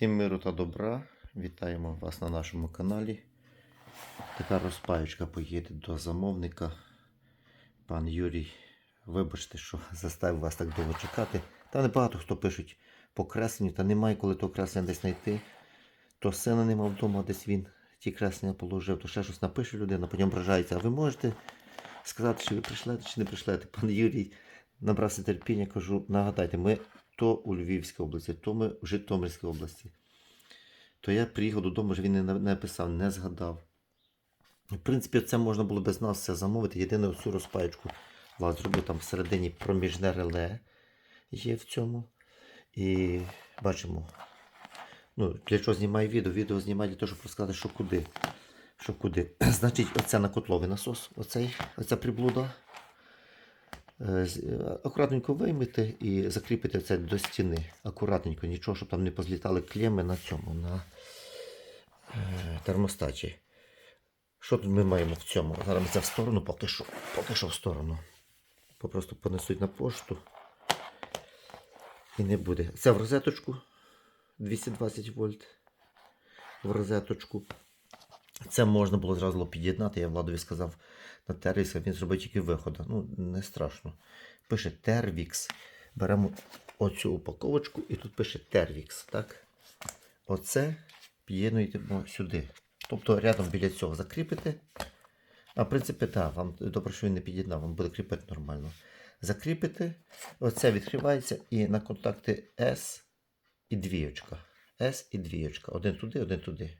Всім миру та добра. Вітаємо вас на нашому каналі. Така розпаючка поїде до замовника. Пан Юрій, вибачте, що заставив вас так довго чекати. Та небагато хто пишуть по кресленню, та немає коли то креслення десь знайти. То сина нема вдома, десь він ті креслення положив, то ще щось напише людина, потім ображається. А ви можете сказати, чи ви прийшлете, чи не прийшлете? Пан Юрій набрався терпіння, кажу, нагадайте, ми то у Львівській області, то ми в Житомирській області. То я приїхав додому, вже він не написав, не згадав. В принципі, це можна було без нас все замовити. Єдине оцю розпаєчку зробив там всередині проміжне реле є в цьому. І бачимо. Ну, для чого знімаю відео? Відео знімаю для того, щоб розказати, що куди. Що куди. Значить, оце на котловий насос, оцей, оця приблуда. Е, е, Акуратненько виймете і закріпите це до стіни. Акуратненько, нічого, щоб там не позлітали клеми на цьому, на е, термостаті. Що тут ми маємо в цьому? Зараз це в сторону, поки що, поки що в сторону. Попросту понесуть на пошту. І не буде. Це в розеточку 220 вольт. В розеточку. Це можна було зразу під'єднати, я Владові сказав на Тервікс, він зробив тільки виходи. Ну, не страшно. Пише Тервікс. Беремо оцю упаковочку і тут пише Тервікс. Так? Оце під'єднуємо сюди. Тобто рядом біля цього закріпите. А в принципі, так, вам добре, що він не під'єднав, вам буде кріпити нормально. Закріпите, оце відкривається і на контакти S і двієчка. S і двієчка. Один туди, один туди.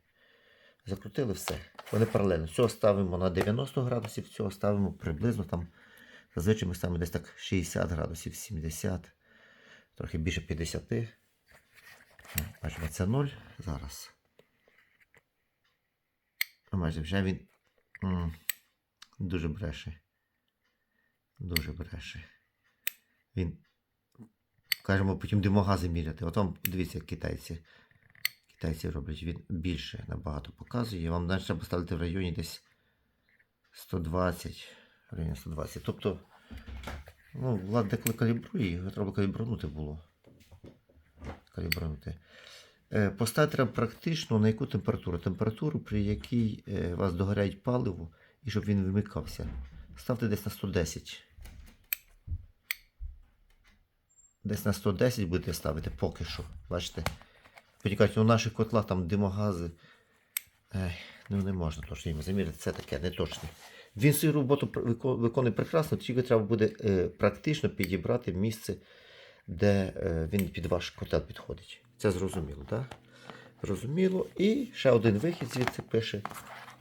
Закрутили все. Вони паралельно. Цього ставимо на 90 градусів, цього ставимо приблизно там. Зазвичай ми ставимо десь так 60 градусів, 70, трохи більше 50. Бачимо, це 0 зараз. Ну, Майже вже він дуже бреше. Дуже бреше. Він, кажемо, потім димогази міряти. От вам дивіться, як китайці. Китайці роблять, він більше набагато показує. Вам навіть треба ставити в районі десь 120, в районі 120. Тобто, ну, влад деколи калібрує, його треба калібрунути було. Калібрунути. Е, Поставити треба практично на яку температуру? Температуру, при якій е, вас догоряють паливо, і щоб він вимикався. Ставте десь на 110. Десь на 110 будете ставити поки що. Бачите? Потім у наших котлах там димогази. Ей, ну не можна точно їм заміряти, це таке не точне. Він свою роботу виконує прекрасно, тільки треба буде е, практично підібрати місце, де е, він під ваш котел підходить. Це зрозуміло, так? Зрозуміло. І ще один вихід звідси пише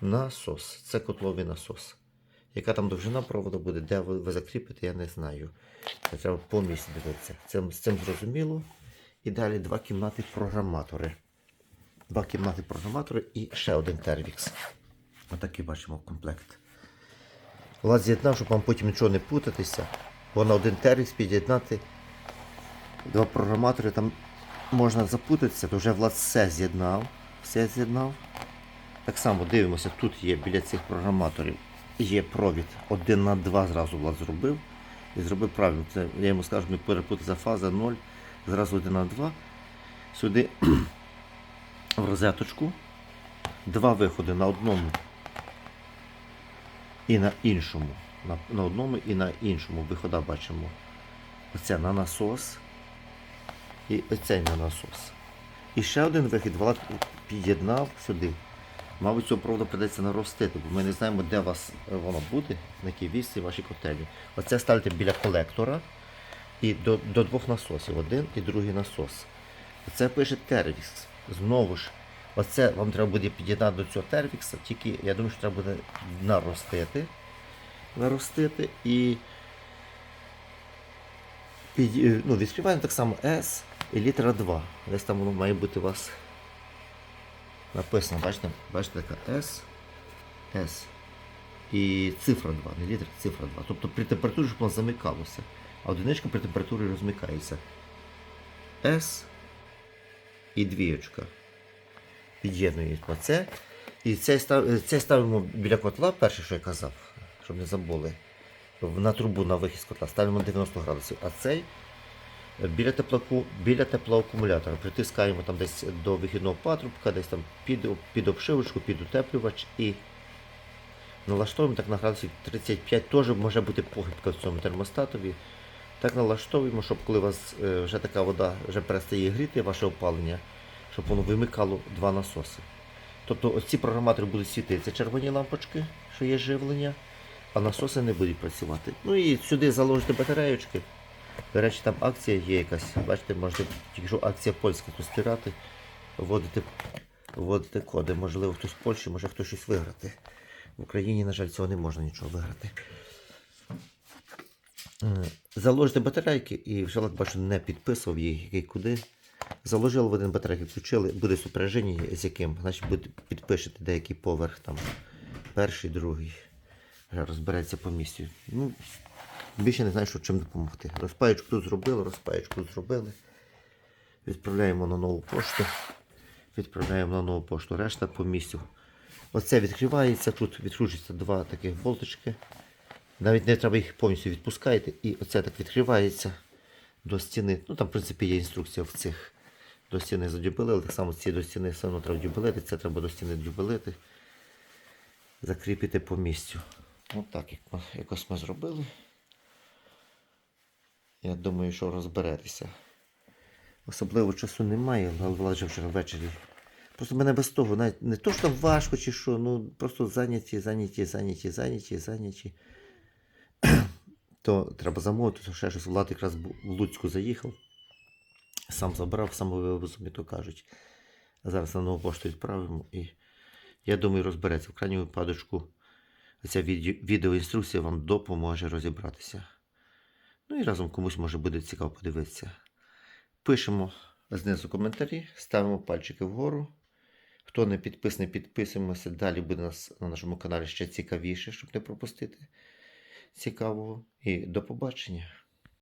насос. Це котловий насос. Яка там довжина проводу буде, де ви, ви закріпите, я не знаю. Це треба по місці дивитися. Це, з цим зрозуміло. І далі два кімнати програматори. Два кімнати програматори і ще один тервікс. Отакий бачимо комплект. Влад з'єднав, щоб вам потім нічого не путатися. Бо на один тервікс під'єднати два програматори, там можна запутатися, то вже Влад все з'єднав. Все з'єднав. Так само дивимося, тут є біля цих програматорів є провід 1 на 2 зразу Влад зробив. І зробив правильно. Це, я йому скажу, не перепутатися фаза 0, зразу 1 на 2. Сюди в розеточку. Два виходи на одному і на іншому. На, на одному і на іншому вихода бачимо. Оце на насос і оцей на насос. І ще один вихід Влад під'єднав сюди. Мабуть, цього проводу придеться наростити, бо ми не знаємо, де у вас е, воно буде, на якій вісці ваші котелі. Оце ставте біля колектора і до, до двох насосів. Один і другий насос. Оце пише тервікс. Знову ж, оце вам треба буде під'єднати до цього тервікса, тільки я думаю, що треба буде наростити. Наростити і під, е, ну, відкриваємо так само S і літера 2. Десь там воно має бути у вас написано, бачите, бачите, така S, S. І цифра 2, не літер, цифра 2. Тобто при температурі, щоб воно замикалося. А одиничка при температурі розмикається. S і двієчка. Під'єднуємо це. І цей ставимо біля котла, перше, що я казав, щоб не забули. На трубу на вихід з котла ставимо 90 градусів, а цей Біля, теплоаку... Біля теплоакумулятора притискаємо там десь до вихідного патрубка, десь там під, під обшивочку, під утеплювач і налаштовуємо так на градусів 35. Теж може бути похибка в цьому термостатові. Так налаштовуємо, щоб коли у вас е, вже така вода вже перестає гріти ваше опалення, щоб воно вимикало два насоси. Тобто ось ці програматори будуть світитися червоні лампочки, що є живлення, а насоси не будуть працювати. Ну і сюди заложити батареєчки. До речі, там акція є якась. Бачите, можете, тільки що акція польська, то стирати, вводити, вводити коди. Можливо, хтось з Польщі, може хтось щось виграти. В Україні, на жаль, цього не можна нічого виграти. Заложите батарейки і вже бачу, не підписував її, який куди. Заложили в один батарейки, включили, буде суперження з яким, значить буде підпишете деякий поверх, там перший, другий. Розбереться по місцю. Ну, більше не знаю, що чим допомогти. Розпаєчку тут зробили, розпаєчку зробили. Відправляємо на нову пошту. Відправляємо на нову пошту. Решта по місцю. Оце відкривається, тут відкручується два таких болтички. Навіть не треба їх повністю відпускаєте. І оце так відкривається до стіни. Ну там, в принципі, є інструкція в цих до стіни задюбелили. Так само ці до стіни все одно треба дюбелити. Це треба до стіни дюбелити. Закріпити по місцю. Отак, ми, якось ми зробили. Я думаю, що розберетеся. Особливо часу немає, але Влад вже ввечері. Просто мене без того, навіть не то, що там важко чи що, ну просто зайняті, зайняті, зайняті, зайняті, зайняті. То треба замовити, то ще щось. Влад якраз в Луцьку заїхав, сам забрав, сам вивезу, мені то кажуть. Зараз на нову пошту відправимо і я думаю, розбереться. В крайньому випадочку ця відеоінструкція вам допоможе розібратися. Ну і разом комусь може буде цікаво подивитися. Пишемо знизу коментарі, ставимо пальчики вгору. Хто не підписаний, підписуємося. Далі буде нас на нашому каналі ще цікавіше, щоб не пропустити цікавого. І до побачення.